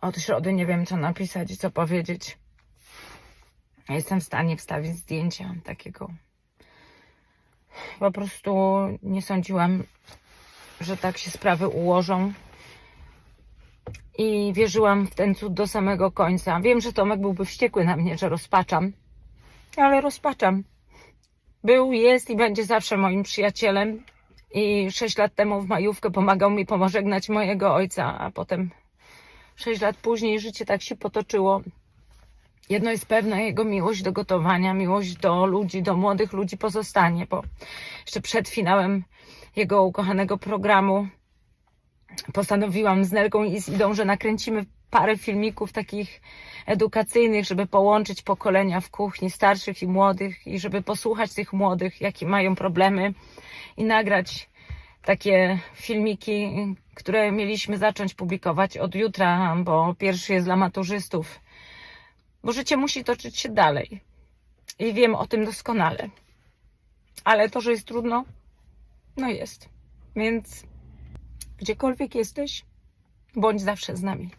Od środy nie wiem, co napisać i co powiedzieć. Jestem w stanie wstawić zdjęcia takiego. Po prostu nie sądziłam, że tak się sprawy ułożą. I wierzyłam w ten cud do samego końca. Wiem, że Tomek byłby wściekły na mnie, że rozpaczam. Ale rozpaczam. Był, jest i będzie zawsze moim przyjacielem. I sześć lat temu w majówkę pomagał mi pożegnać mojego ojca, a potem sześć lat później życie tak się potoczyło. Jedno jest pewne, jego miłość do gotowania, miłość do ludzi, do młodych ludzi pozostanie, bo jeszcze przed finałem jego ukochanego programu postanowiłam z Nelką i z Idą, że nakręcimy parę filmików takich edukacyjnych, żeby połączyć pokolenia w kuchni starszych i młodych i żeby posłuchać tych młodych, jakie mają problemy i nagrać takie filmiki, które mieliśmy zacząć publikować od jutra, bo pierwszy jest dla maturzystów. Bo życie musi toczyć się dalej. I wiem o tym doskonale. Ale to, że jest trudno, no jest. Więc gdziekolwiek jesteś, bądź zawsze z nami.